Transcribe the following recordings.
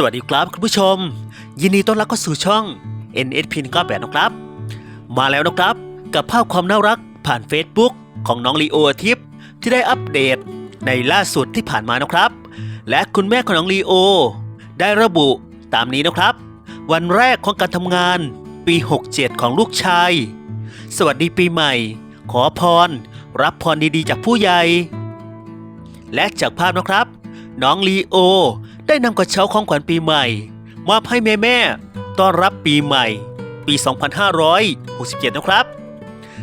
สวัสดีครับคุณผู้ชม ยินดีต้อนรับเข้าสู่ช่อง NSP 98นะครับ มาแล้วนะครับ กับภาพความน่ารักผ่าน Facebook ของน้องลีโออาทิพย์ที่ได้อัปเดตในล่าสุดที่ผ่านมานะครับ และคุณแม่ของน้องลีโอ ได้ระบุตามนี้นะครับ วันแรกของการทำงานปี 67 ของลูกชาย สวัสดีปีใหม่ ขอพร รับพรดีๆ จากผู้ใหญ่ และจากภาพนะครับ น้องลีโอ ได้นำกระเช้าของขวัญปีใหม่มอบให้แม่แม่ๆต้อนรับปีใหม่ ปี 2567 นะครับ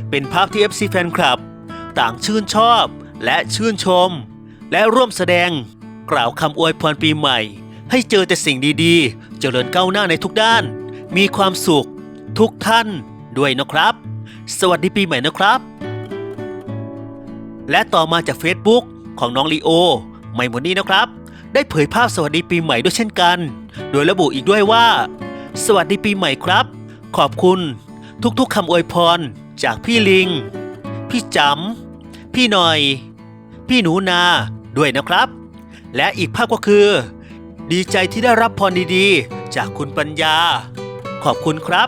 เป็นภาพที่ FC แฟนคลับ ต่างชื่นชอบและชื่นชม และร่วมแสดง กล่าวคำอวยพรปีใหม่ ให้เจอแต่สิ่งดีๆ เจริญก้าวหน้าในทุกด้าน มีความสุขทุกท่านด้วยนะครับ สวัสดีปีใหม่นะครับ และต่อมาจาก Facebook ของน้องลีโอ ไมโมนี่นะครับ ได้เผยภาพสวัสดีปีใหม่ด้วยเช่นกัน โดยระบุอีกด้วยว่า สวัสดีปีใหม่ครับ ขอบคุณ ทุกๆคำอวยพร จากพี่ลิง พี่จำพี่หน่อย พี่หนูนาด้วยนะครับ และอีกภาพก็คือ ดีใจที่ได้รับพรดีๆ จากคุณปัญญา ขอบคุณครับ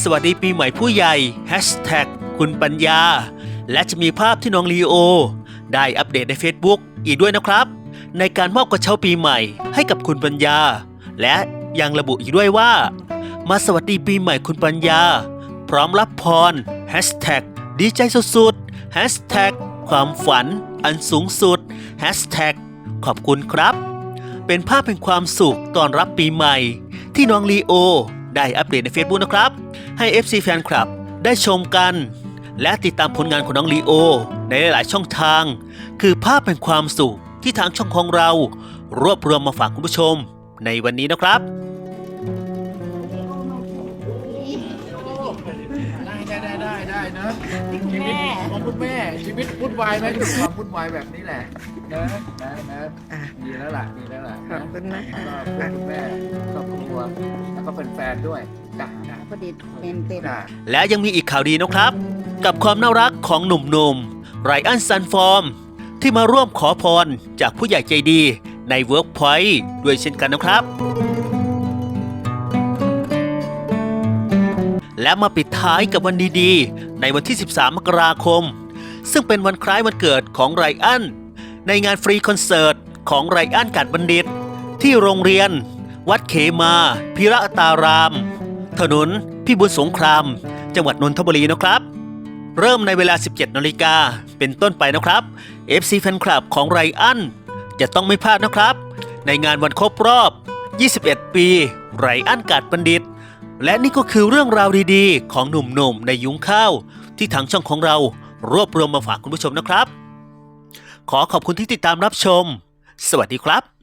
สวัสดีปีใหม่ผู้ใหญ่คุณปัญญา และจะมีภาพที่น้องลีโอ ได้อัปเดตใน Facebook อีกด้วยนะครับ ในการมอบกระเช้าปีใหม่ให้กับคุณปัญญา และยังระบุอีกด้วยว่า มาสวัสดีปีใหม่คุณปัญญา พร้อมรับพรแฮชแท็กดีใจสุดๆแฮชแท็กความฝันอันสูงสุดแฮชแท็กขอบคุณครับ เป็นภาพเป็นความสุขตอนรับปีใหม่ ที่น้องลีโอ ได้อัปเดตใน Facebook นะครับ ให้ FC แฟนคลับได้ชมกัน และติดตามผลงานของน้องลีโอ ในหลายๆช่องทาง คือภาพเป็นความสุข ที่ทางช่องของเรา รวบรวมมาฝากคุณผู้ชมในวันนี้นะครับได้ได้ได้ได้ได้นะชีวิตของคุณแม่ชีวิตวุ่นวายไหมมีความวุ่นวายแบบนี้แหละนะนะนะอะดีแล้วล่ะดีแล้วล่ะขอบคุณนะคะก็เพื่อนคุณแม่ครอบครัวแล้วก็เป็นแฟนด้วยจ้ะจ้ะพอดีเป็นเต็มจ้ะและยังมีอีกข่าวดีนะครับ กับความน่ารักของหนุ่มๆไรอันซันฟอร์ม ที่มาร่วมขอพรจากผู้ใหญ่ใจดีใน Workpoint ด้วยเช่นกันนะครับ และมาปิดท้ายกับวันดีๆ ในวันที่ 13 มกราคม ซึ่งเป็นวันคล้ายวันเกิดของไรอัน ในงานฟรีคอนเสิร์ตของไรอันกาดบัณฑิต ที่โรงเรียน วัดเขมาพิระตาราม ถนนพิบูลสงคราม จังหวัดนนทบุรีนะครับ เริ่มในเวลา 17นาฬิกาเป็นต้นไปนะครับ FC แฟนคลับของไรอันจะต้องไม่พลาดนะครับ ในงานวันครบรอบ 21 ปี ไรอันกาดบัณฑิต และนี่ก็คือเรื่องราวดีๆ ของหนุ่มๆ ในยุ้งข้าว ที่ทางช่องของเรารวบรวมมาฝากคุณผู้ชมนะครับ ขอขอบคุณที่ติดตามรับชม สวัสดีครับ